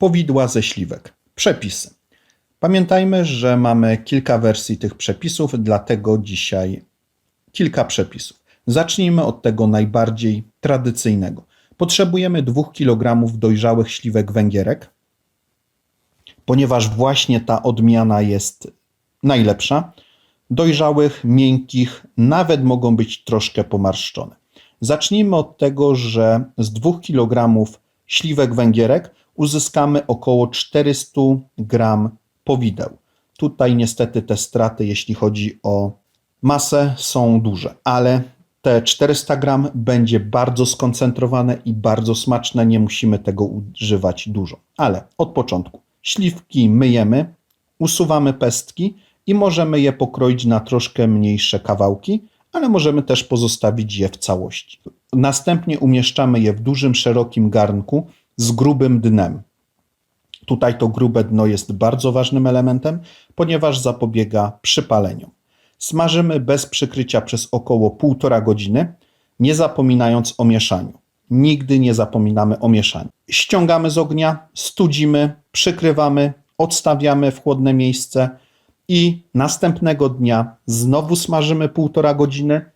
Powidła ze śliwek. Przepisy. Pamiętajmy, że mamy kilka wersji tych przepisów, dlatego dzisiaj kilka przepisów. Zacznijmy od tego najbardziej tradycyjnego. Potrzebujemy 2 kg dojrzałych śliwek węgierek, ponieważ właśnie ta odmiana jest najlepsza. Dojrzałych, miękkich, nawet mogą być troszkę pomarszczone. Zacznijmy od tego, że z 2 kg śliwek węgierek uzyskamy około 400 gram powideł. Tutaj niestety te straty, jeśli chodzi o masę, są duże, ale te 400 gram będzie bardzo skoncentrowane i bardzo smaczne. Nie musimy tego używać dużo. Ale od początku. Śliwki myjemy, usuwamy pestki i możemy je pokroić na troszkę mniejsze kawałki, ale możemy też pozostawić je w całości. Następnie umieszczamy je w dużym, szerokim garnku z grubym dnem. Tutaj to grube dno jest bardzo ważnym elementem, ponieważ zapobiega przypaleniu. Smażymy bez przykrycia przez około 1,5 godziny, nie zapominając o mieszaniu. Nigdy nie zapominamy o mieszaniu. Ściągamy z ognia, studzimy, przykrywamy, odstawiamy w chłodne miejsce i następnego dnia znowu smażymy 1,5 godziny,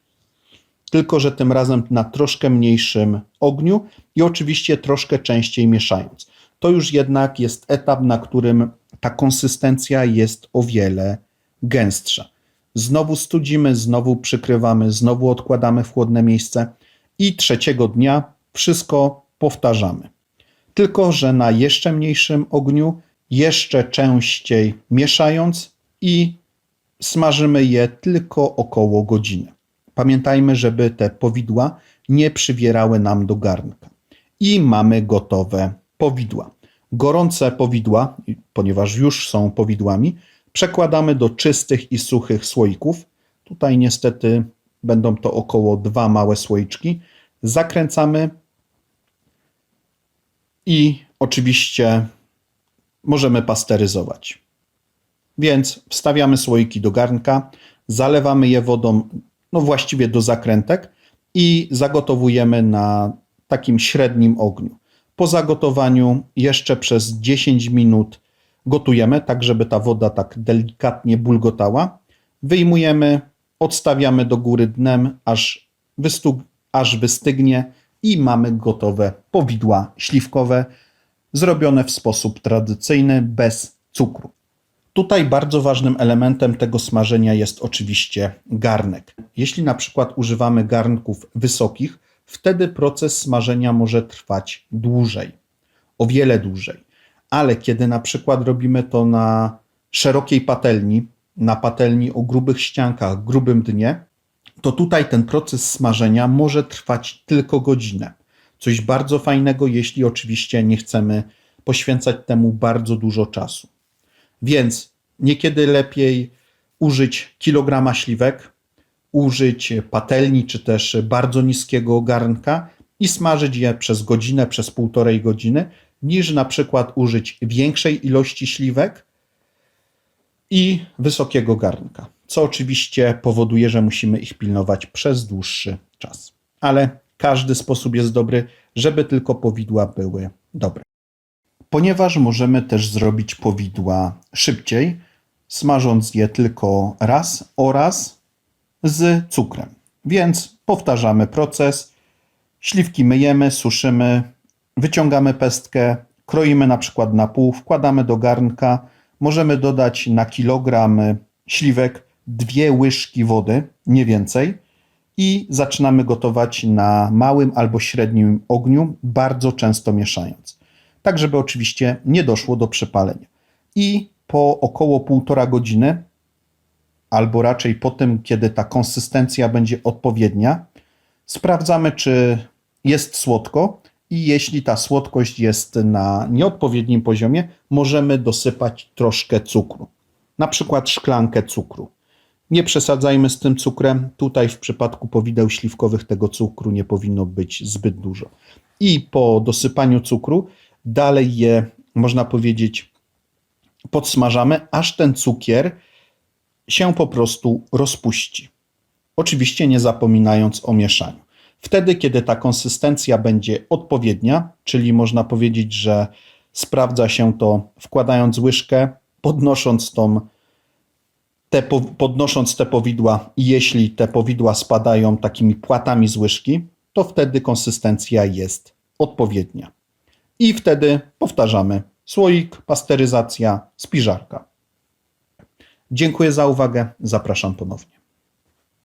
tylko że tym razem na troszkę mniejszym ogniu i oczywiście troszkę częściej mieszając. To już jednak jest etap, na którym ta konsystencja jest o wiele gęstsza. Znowu studzimy, znowu przykrywamy, znowu odkładamy w chłodne miejsce i trzeciego dnia wszystko powtarzamy. Tylko, że na jeszcze mniejszym ogniu, jeszcze częściej mieszając i smażymy je tylko około godziny. Pamiętajmy, żeby te powidła nie przywierały nam do garnka. I mamy gotowe powidła. Gorące powidła, ponieważ już są powidłami, przekładamy do czystych i suchych słoików. Tutaj niestety będą to około dwa małe słoiczki. Zakręcamy i oczywiście możemy pasteryzować. Więc wstawiamy słoiki do garnka, zalewamy je wodą, no właściwie do zakrętek i zagotowujemy na takim średnim ogniu. Po zagotowaniu jeszcze przez 10 minut gotujemy, tak żeby ta woda tak delikatnie bulgotała. Wyjmujemy, odstawiamy do góry dnem, aż, wystug, aż wystygnie i mamy gotowe powidła śliwkowe, zrobione w sposób tradycyjny, bez cukru. Tutaj bardzo ważnym elementem tego smażenia jest oczywiście garnek. Jeśli na przykład używamy garnków wysokich, wtedy proces smażenia może trwać dłużej, o wiele dłużej. Ale kiedy na przykład robimy to na szerokiej patelni, na patelni o grubych ściankach, grubym dnie, to tutaj ten proces smażenia może trwać tylko godzinę. Coś bardzo fajnego, jeśli oczywiście nie chcemy poświęcać temu bardzo dużo czasu. Więc niekiedy lepiej użyć kilograma śliwek, użyć patelni czy też bardzo niskiego garnka i smażyć je przez godzinę, przez półtorej godziny, niż na przykład użyć większej ilości śliwek i wysokiego garnka, co oczywiście powoduje, że musimy ich pilnować przez dłuższy czas. Ale każdy sposób jest dobry, żeby tylko powidła były dobre. Ponieważ możemy też zrobić powidła szybciej, smażąc je tylko raz oraz z cukrem. Więc powtarzamy proces. Śliwki myjemy, suszymy, wyciągamy pestkę, kroimy na przykład na pół, wkładamy do garnka. Możemy dodać na kilogram śliwek dwie łyżki wody, nie więcej. I zaczynamy gotować na małym albo średnim ogniu, bardzo często mieszając. Tak, żeby oczywiście nie doszło do przepalenia. I po około półtora godziny albo raczej po tym, kiedy ta konsystencja będzie odpowiednia, sprawdzamy, czy jest słodko i jeśli ta słodkość jest na nieodpowiednim poziomie, możemy dosypać troszkę cukru. Na przykład szklankę cukru. Nie przesadzajmy z tym cukrem. Tutaj w przypadku powideł śliwkowych tego cukru nie powinno być zbyt dużo. I po dosypaniu cukru dalej je, można powiedzieć, podsmażamy, aż ten cukier się po prostu rozpuści. Oczywiście nie zapominając o mieszaniu. Wtedy, kiedy ta konsystencja będzie odpowiednia, czyli można powiedzieć, że sprawdza się to wkładając łyżkę, podnosząc tą te, podnosząc te powidła, jeśli te powidła spadają takimi płatami z łyżki, to wtedy konsystencja jest odpowiednia i wtedy powtarzamy słoik, pasteryzacja, spiżarka. Dziękuję za uwagę, zapraszam ponownie.